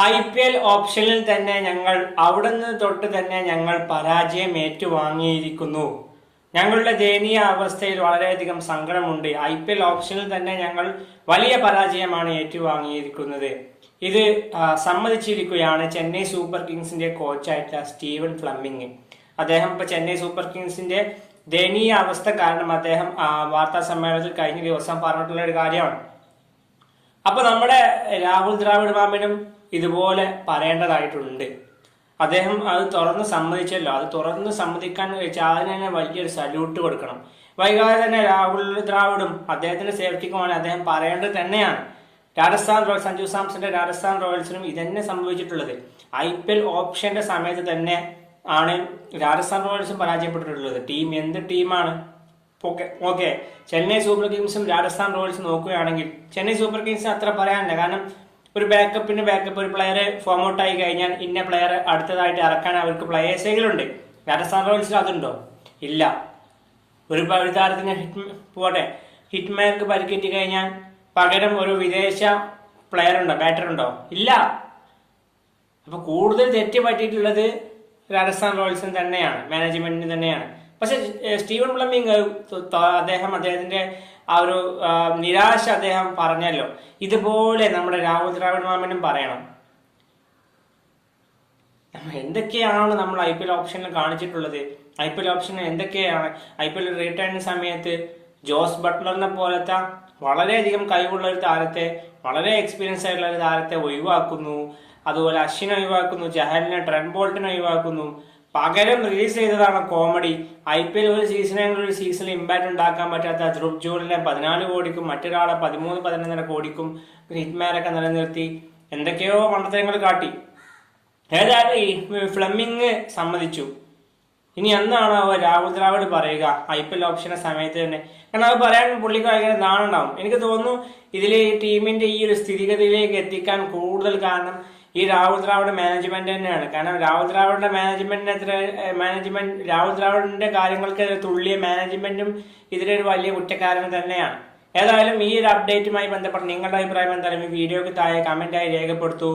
I P L ഓപ്ഷനിൽ തന്നെ ഞങ്ങൾ അവിടുന്ന് തൊട്ട് തന്നെ ഞങ്ങൾ പരാജയം ഏറ്റുവാങ്ങിയിരിക്കുന്നു. ഞങ്ങളുടെ ദയനീയ അവസ്ഥയിൽ വളരെയധികം സങ്കടമുണ്ട്. ഐ പി എൽ ഓപ്ഷനിൽ തന്നെ ഞങ്ങൾ വലിയ പരാജയമാണ് ഏറ്റുവാങ്ങിയിരിക്കുന്നത്. ഇത് സമ്മതിച്ചിരിക്കുകയാണ് ചെന്നൈ സൂപ്പർ കിങ്സിന്റെ കോച്ചായിട്ടുള്ള സ്റ്റീവൻ ഫ്ലമ്മിങ്. അദ്ദേഹം ഇപ്പൊ ചെന്നൈ സൂപ്പർ കിങ്സിന്റെ ദയനീയ അവസ്ഥ കാരണം അദ്ദേഹം വാർത്താ സമ്മേളനത്തിൽ കഴിഞ്ഞ ദിവസം പറഞ്ഞിട്ടുള്ള ഒരു കാര്യമാണ്. അപ്പൊ നമ്മുടെ രാഹുൽ ദ്രാവിഡ് മാമനും ഇതുപോലെ പറയേണ്ടതായിട്ടുണ്ട്. അദ്ദേഹം അത് തുറന്ന് സമ്മതിച്ചല്ലോ. അത് തുറന്ന് സമ്മതിക്കാൻ തന്നെ വലിയൊരു സല്യൂട്ട് കൊടുക്കണം. വൈകാതെ തന്നെ രാഹുൽ ദ്രാവിഡും അദ്ദേഹത്തിന്റെ സേഫ്റ്റിക്കുമാണ് അദ്ദേഹം പറയേണ്ടത് തന്നെയാണ്. രാജസ്ഥാൻ റോയൽസ് സഞ്ജു സാംസന്റെ രാജസ്ഥാൻ റോയൽസിനും ഇതന്നെ സംഭവിച്ചിട്ടുള്ളത്. ഐ പി എൽ ഓപ്ഷന്റെ സമയത്ത് തന്നെ ആണ് രാജസ്ഥാൻ റോയൽസും പരാജയപ്പെട്ടിട്ടുള്ളത്. ടീം എന്ത് ടീമാണ്? Okay okay. ചെന്നൈ സൂപ്പർ കിങ്സും രാജസ്ഥാൻ റോയൽസും നോക്കുകയാണെങ്കിൽ ചെന്നൈ സൂപ്പർ കിങ്സിന് അത്ര പറയാനില്ല. കാരണം ഒരു ബാക്കപ്പിന് ബാക്കപ്പ് ഒരു പ്ലെയർ ഫോം ഔട്ട് ആയി കഴിഞ്ഞാൽ ഇന്ന പ്ലെയർ അടുത്തതായിട്ട് ഇറക്കാൻ അവർക്ക് പ്ലെയേഴ്സെങ്കിലുണ്ട് രാജസ്ഥാൻ റോയൽസിൽ അതുണ്ടോ? ഇല്ല. ഒരു ഒരു താരത്തിന് ഹിറ്റ് പോട്ടെ. ഹിറ്റ്മാർക്ക് പരിക്കേറ്റി കഴിഞ്ഞാൽ പകരം ഒരു വിദേശ പ്ലെയർ ഉണ്ടോ? ബാറ്റർ ഉണ്ടോ? ഇല്ല. അപ്പൊ കൂടുതൽ തെറ്റ് പറ്റിയിട്ടുള്ളത് രാജസ്ഥാൻ റോയൽസിന് തന്നെയാണ്. മാനേജ്മെന്റിന് തന്നെയാണ്. പക്ഷെ സ്റ്റീവൻ പ്ലമ്മിങ് അദ്ദേഹം അദ്ദേഹത്തിന്റെ ആ ഒരു നിരാശ അദ്ദേഹം പറഞ്ഞല്ലോ. ഇതുപോലെ നമ്മുടെ രാഹുൽ ദ്രാവിഡ് മാമനും പറയണം. എന്തൊക്കെയാണ് നമ്മൾ ഐ പി എൽ ഓപ്ഷനിൽ കാണിച്ചിട്ടുള്ളത്? ഐ പി എൽ ഓപ്ഷനിൽ എന്തൊക്കെയാണ്? ഐ പി എൽ റിട്ടേൺ സമയത്ത് ജോസ് ബട്ട്ലറിനെ പോലത്തെ വളരെയധികം കഴിവുള്ള ഒരു താരത്തെ വളരെ എക്സ്പീരിയൻസ് ആയിട്ടുള്ള ഒരു താരത്തെ ഒഴിവാക്കുന്നു. അതുപോലെ അശ്വിനെ ഒഴിവാക്കുന്നു ജഹലിനെ ട്രെൻ ബോൾട്ടിനെ ഒഴിവാക്കുന്നു. പകരം റിലീസ് ചെയ്തതാണ് കോമഡി ഐ പി എൽ ഒരു സീസണെങ്കിലും ഒരു സീസണിൽ ഇമ്പാക്ട് ഉണ്ടാക്കാൻ പറ്റാത്ത ധ്രുവ് ജൂലിനെ പതിനാല് കോടിക്കും മറ്റൊരാളെ പതിമൂന്ന് പതിനൊന്നര കോടിക്കും ഹിറ്റ്മാനൊക്കെ നിലനിർത്തി. എന്തൊക്കെയോ മണ്ടത്തരങ്ങൾ കാട്ടി. ഏതായാലും ഈ ഫ്ലമ്മിങ് സമ്മതിച്ചു. ഇനി എന്നാണ് രാഹുൽ ദ്രാവിഡ് പറയുക ഐ പി എൽ ഓപ്ഷന്റെ സമയത്ത് തന്നെ. കാരണം അത് പറയാൻ പുള്ളിക്ക് ഭയങ്കര നാണുണ്ടാവും. എനിക്ക് തോന്നുന്നു ഇതിലെ ടീമിന്റെ ഈ ഒരു സ്ഥിതിഗതിയിലേക്ക് എത്തിക്കാൻ കൂടുതൽ കാരണം ഈ രാഹുൽ ദ്രാവിഡ് മാനേജ്മെന്റ് തന്നെയാണ്. കാരണം രാഹുൽ ദ്രാവിഡിന്റെ മാനേജ്മെന്റിന് എത്ര മാനേജ്മെന്റ് രാഹുൽ ദ്രാവിഡിന്റെ കാര്യങ്ങൾക്ക് തുള്ളിയ മാനേജ്മെന്റും ഇതിലൊരു വലിയ കുറ്റക്കാരൻ തന്നെയാണ്. ഏതായാലും ഈ ഒരു അപ്ഡേറ്റുമായി ബന്ധപ്പെട്ട് നിങ്ങളുടെ അഭിപ്രായം എന്തായാലും ഈ വീഡിയോക്ക് താഴെ കമന്റായി രേഖപ്പെടുത്തൂ.